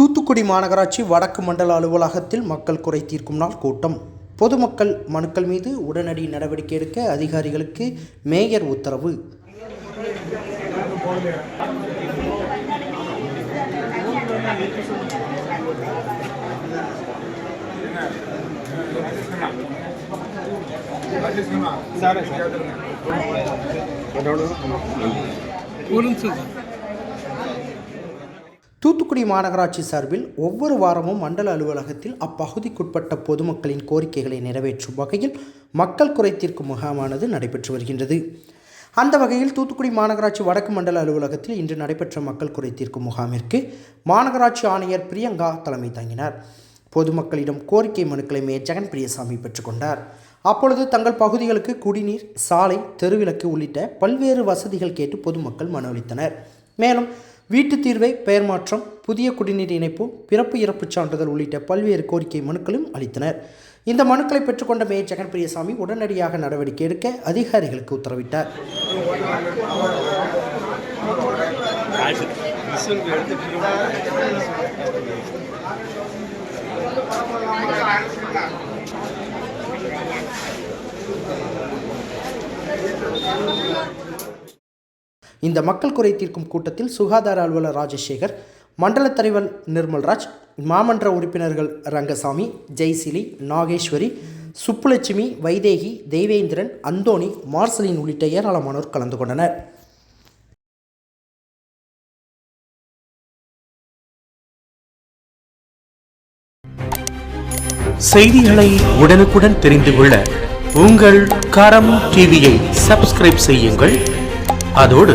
தூத்துக்குடி மாநகராட்சி வடக்கு மண்டல அலுவலகத்தில் மக்கள் குறை தீர்க்கும் நாள் கூட்டம். பொதுமக்கள் மனுக்கள் மீது உடனடி நடவடிக்கை எடுக்க அதிகாரிகளுக்கு மேயர் உத்தரவு. தூத்துக்குடி மாநகராட்சி சார்பில் ஒவ்வொரு வாரமும் மண்டல அலுவலகத்தில் அப்பகுதிக்குட்பட்ட பொதுமக்களின் கோரிக்கைகளை நிறைவேற்றும் வகையில் மக்கள் குறை முகாமானது நடைபெற்று வருகின்றது. அந்த வகையில் தூத்துக்குடி மாநகராட்சி வடக்கு மண்டல அலுவலகத்தில் இன்று நடைபெற்ற மக்கள் குறை முகாமிற்கு மாநகராட்சி ஆணையர் பிரியங்கா தலைமை தாங்கினார். பொதுமக்களிடம் கோரிக்கை மனுக்களை மேயர் ஜெகன் பிரியசாமி பெற்றுக்கொண்டார் அப்பொழுது தங்கள் பகுதிகளுக்கு குடிநீர் சாலை தெருவிளக்கு உள்ளிட்ட பல்வேறு வசதிகள் கேட்டு பொதுமக்கள் மனு அளித்தனர். மேலும் வீட்டுத் தீர்வை பெயர் மாற்றம் புதிய குடிநீர் இணைப்பு பிறப்பு இறப்புச் சான்றிதழ் உள்ளிட்ட பல்வேறு கோரிக்கை மனுக்களும் அளித்தனர். இந்த மனுக்களை பெற்றுக்கொண்ட மேயர் ஜெகன் பிரியசாமி உடனடியாக நடவடிக்கை எடுக்க அதிகாரிகளுக்கு உத்தரவிட்டார். இந்த மக்கள் குறை தீர்க்கும் கூட்டத்தில் சுகாதார அலுவலர் ராஜசேகர் மண்டல தலைவர் நிர்மல்ராஜ் மாமன்ற உறுப்பினர்கள் ரங்கசாமி ஜெய்சிலி நாகேஸ்வரி சுப்புலட்சுமி வைதேகி தெய்வேந்திரன் அந்தோணி மார்சலின் உள்ளிட்ட ஏராளமானோர் கலந்து கொண்டனர். செய்திகளை உடனுக்குடன் தெரிந்து கொள்ள உங்கள் கரம் டிவியை சப்ஸ்கிரைப் செய்யுங்கள். அதோடு